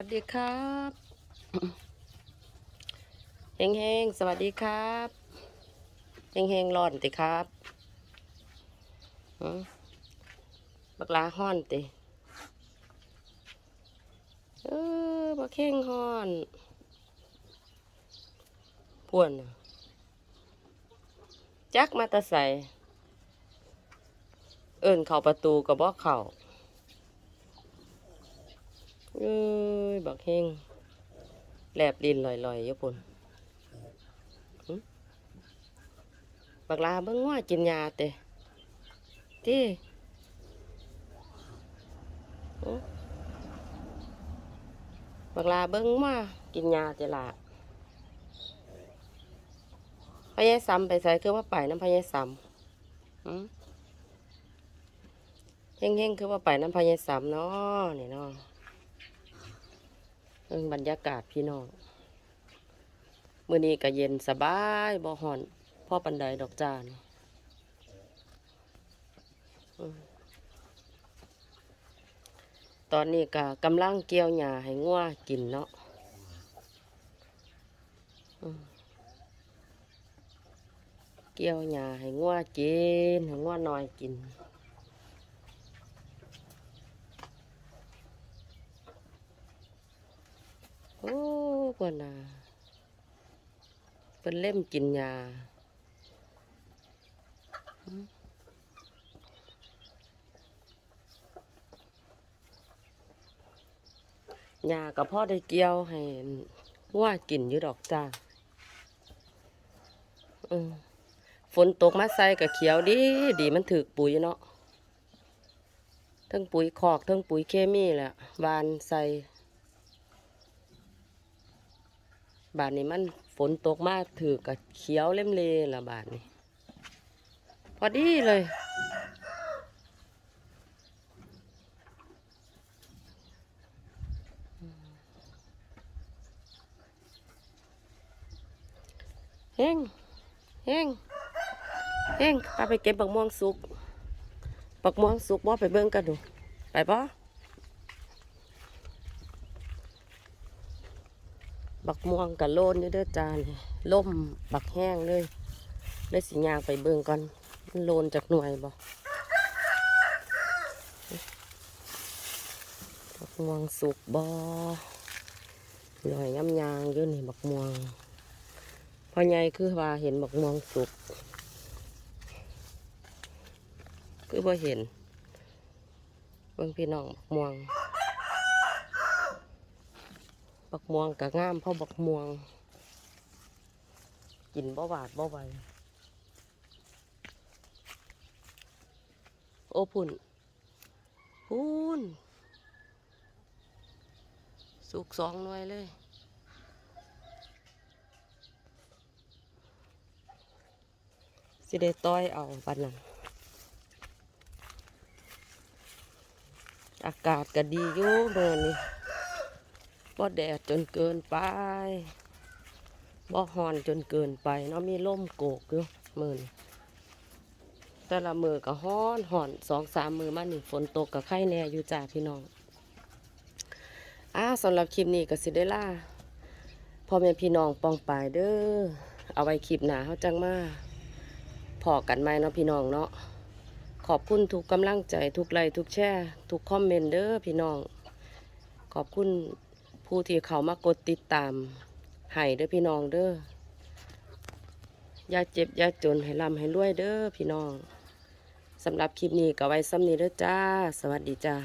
สวัสดีครับเฮงเฮงสวัสดีครับเฮงเฮงร้อนติครับหือบักลาห้อนติเออบักเข่งห้อนพวนจักมาตะใสเอิ้นเข้าประตูก็บ่เข้า เอ้ยบักเฮงแลบดินลอยๆอยู่ปุ่นบักลาเบิ่งว่ากินยาเตะที่บักลาเบิ่งว่ากินยาเตะละพยายซ้ำไปใส่คือว่าไปน้ำพยายซ้ำหึเฮงๆคือว่าไปน้ำพยายซ้ำเนาะนี่เนาะ เบิ่งบรรยากาศพี่น้องมื้อนี้ก็เย็นสบายบ่ฮ้อนพ่อปันไดดอกจานตอนนี้ก็กำลังเกี่ยวหญ้าให้งัวกินเนาะเกี่ยวหญ้าให้งัวกินให้งัวน้อยกิน โอ้ปวน่ะเป็นเล่มกินยาอืมยากับพ่อได้เกี่ยวให้ว่ากินอยู่ดอกจ้าฝนตกมาใส่กับเขียวดี ดีมันถือปุ๋ยเนาะทั้งปุ๋ยคอกทั้งปุ๋ยเคมีแหละหวานใส่ บาทนี้มันฝนตกมากถือกับเขียวเล่มเลละบาทนี้ พอดีเลย เฮงเฮงเฮงพาไปเก็บบักม่วงสุกบักม่วงสุกบ่ไปเบิ่งกันดู ไปบ่ บักม่วงกับโลนอยู่เด้อจานล่มบักแห้งเลยเลยสิยางไปเบิ่งก่อนมันโลนจากหน่วยบ่บักม่วงสุกบ่หน่วยย้ำยางอยู่นี่บักม่วงพอใหญ่คือว่าเห็นบักม่วงสุก คือบ่เห็นเบิ่งพี่น้องบักม่วง บักม่วงกะงามเพราะบักม่วง กินบ่หวาดบ่ไหวโอ้พุ่นพุ่นสุกสองหน่วยเลยสิได้ต้อยเอาปันนั้นอากาศก็ดีอยู่เมื่อนี้ บ่แดดจนเกินไปบ่ฮอนจนเกินไปเนาะมีลมโกกอยู่มือนแต่ละมือก็ฮ้อนห่อนสองสามมือมานี่ฝนตกกับไข่แน่อยู่จ้าพี่น้องอ้าสำหรับคลิปนี้ก็สิได้ล่าพ่อแม่พี่น้องปองปายเด้อเอาไว้คลิปหนาเขาจังมาพอกันไหมเนาะพี่น้องเนาะขอบคุณทุกกำลังใจทุกไลค์ทุกแชร์ทุกคอมเมนต์เด้อพี่น้อง ขอบคุณ ผู้ที่เขามากดติดตามให้เด้อพี่น้องเด้ออย่าเจ็บอย่าจนให้ร่ำให้รวยเด้อพี่น้องสำหรับคลิปนี้ก็ไว้ซ้ำนี้เด้อจ้า สวัสดีจ้า